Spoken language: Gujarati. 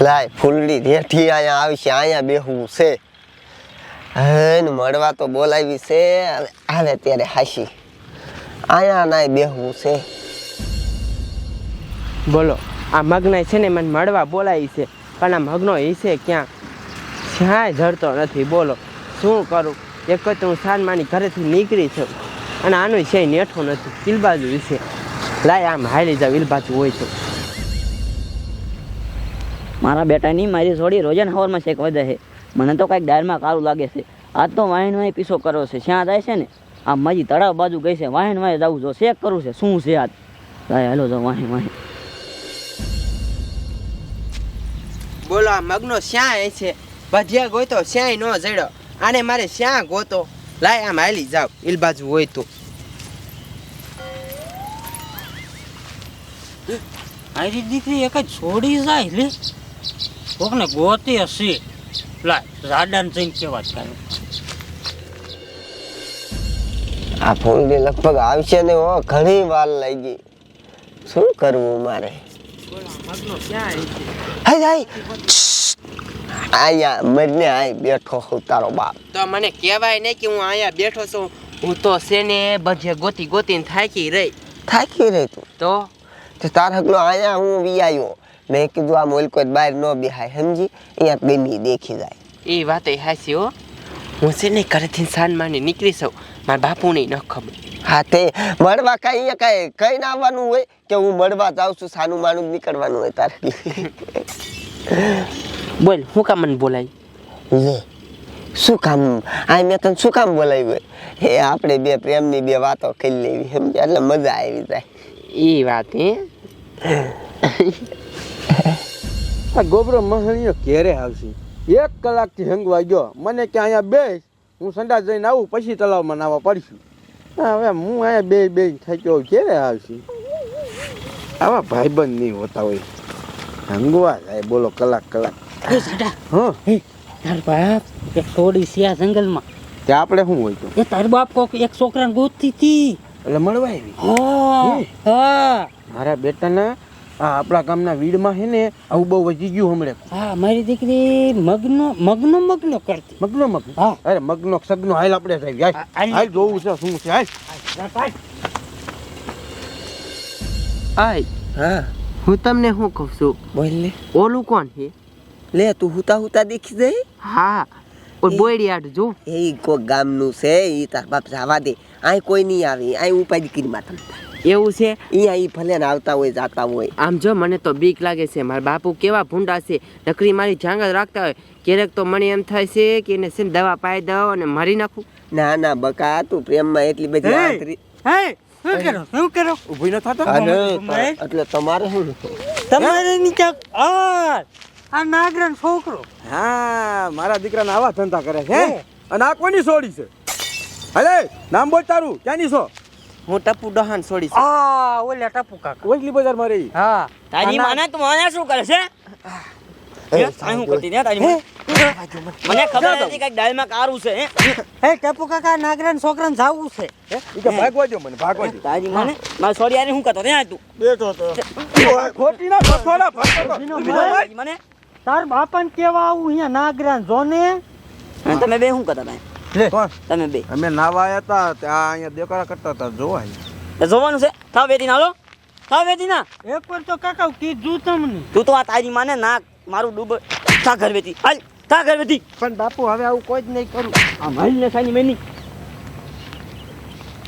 લાય, ફૂલડી રેઠી અહીંયા આવી છે, અહીંયા બેહવું છે. હે ને મળવા તો બોલાવી છે આવે ત્યારે હાશી અહીંયા નાય બેહવું છે. બોલો, આ મગનાય છે ને, મને મળવા બોલાવી છે, પણ આ મગનો એ છે ક્યાં? ક્યાંય જડતો નથી, બોલો, શું કરું? એક જ હું સાનમાની ઘરેથી નીકળી છું, અને આનું છે નેઠો નથી ઇલબાજુ વિશે લાય, આમ હાલી જાવ ઇલબાજુ હોય તો. મારા બેટાની મારી જોડી રોજન હવારમાં શેક વધે છે. મને તો કાંઈક ડાયરમાં કાળું લાગે છે. આજ તો વાહન વાહી પીસો કરો છે. શ્યાં જાય છે ને આ માજી તળાવ બાજુ ગઈ છે. વાહન વાહી જવું જો શેક કરું છે શું છે આજ? હાલો જાઉં વાહી વાહી. બોલો આ મગનો શ્યાં એ છે? ભજીયા ગોતો શ્યાંય ન જડ્યો. આને મારે શ્યાં ગોતો? લાય આમ હાલી જાવ. ઇલબાજુ હોય તો. મારી દીકરી એક જ છોડી જાય લે. કોકને ગોતી હશે લા રાડાને જઈને કેવા જ આ ફોન ફૂલડી લગભગ આવશે ને ઓ ઘણી વાર લાગી. શું કરવું મારે? અહીંયા મરને આય બેઠો હું તારો બાપ. તો મને કહેવાય નહીં કે હું અહીંયા બેઠો છું. હું તો સેને બધે ગોતી ગોતીને થાકી રહી. થાકી રહી તું? તો? તારા હગલો અહીંયા હું વિયાયો મેં કીધું આ મોલકો બહાર ન બેહાય સમજી? અહીંયા બેની દેખી જાય. એ વાત એ હાસી હો. હું છે ને ઘરેથી સાનમાની નીકળી છું મારા બાપુને ન ખબર. હા તે મળવા કઈ અહીંયા કઈ કઈ ના આવવાનું હોય કે હું મળવા જાઉં છું સાનું માનું નીકળવાનું હોય તારે? બોલ હું કામ મને બોલાય? લે શું કામ? આ મેં તને શું કામ બોલાવ્યું હોય? હે આપણે બે પ્રેમની બે વાતો કરી લેવી સમજ્યા? એટલે મજા આવી જાય. એ વાત હે? આ ગોબરો મહણીઓ ઘેરે આવશે. એક કલાકથી હંગવા ગયો મને કે અહીંયા બેસ. હું સંડાસ જઈને આવું પછી તળાવમાં નાવા પડશું. હવે હું અહીંયા બે બે ગયો ઘેરે આવશે. આવા ભાઈબંધ નહીં હોતા હોય. હંગવા જાય બોલો કલાક કલાક. સાડા. હા? તાર બાપ એક છોડી છે જંગલમાં. તે આપણે શું હોય તો? એ તાર બાપ કોક એક છોકરાને ગોતતી હતી એટલે મળવા આવી. હા? હા. મારા બેટાના આ આપણા ગામના વીડમાં હે ને આવું બહુ વધી ગયું હમણાં. હા મારી દીકરી મગનો મગનો મગનો કરતી. મગનો મગ? હા. અરે મગનો સગનો હાલ આપણે સાહેબ હાલ. જોવું છે શું છે હાલ. આય. હા. હું તમને શું કહું છું? બોલ લે ઓલું કોણ છે? લે તું હુતા હુતા દેખી જાય હા. ઓલ બોયડી આડ જો. એ કોઈ ગામનું છે એ તાર બાપ જવા દે. આય કોઈ નહીં આવે અહીં ઉપાય કરી માથા એવું છે? અહીંયા ઈ ભલે ને આવતા હોય જાતા હોય. આમ જો મને તો બીક લાગે છે. મારા બાપુ કેવા ભૂંડા છે. નકરી મારી જાંગલ રાખતા હોય. ક્યારેક તો મને એમ થાય છે કે એને છે ને દવા પાઈ દો અને મારી નાખું. ના ના બકા તું પ્રેમમાં એટલી બધી આંતરી હે શું કરો? શું કરો? ઊભી ન થાતો ભાઈ. એટલે તમારે શું તમારે નીચે આ આ નાગરાન છોકરો. હા મારા દીકરાને આવા ધંધા કરે છે હે? અને આ કોની સોડી છે? અરે નામ બોલ તારું ક્યાંની છો? હું ટપુ ડહાન છોડી આ ઓલે ટપુ કાકા. ઓલી બજારમાં રહી. હા. તારી માને તું મને શું કરે છે? હે? કરતી ને? તારી મને ખબર હતી કાંઈક ડાયમાં કારું છે હે? હે ટપુ કાકા નાગરાન છોકરાને જાવું છે. હે? ઈ કે ભાગવા દો મને ભાગવા દો તારી માને? મારી સોરી આને શું કરતો ત્યાં તું? બેઠો તો. ખોટી ના. તાર બાપાને કેવા આવું અહીંયા નાગરાન જોને? અને તમે બે શું કરતા? તમે બે. અમે નાવા આવ્યા હતા ત્યાં અહીંયા દેખાડા કરતા હતા જોવા જોવાનું છે. થાવ વેદી નાલો થાવ વેદી ના એક વાર તો કાકા કીધું તમને. તું તો આ તારી માને ના મારું ડૂબ. થા ઘર વેતી હાલ થા ઘર વેતી પણ બાપુ હવે આવું કોઈ જ નહીં કરું. આ મારી ને સાની મેની.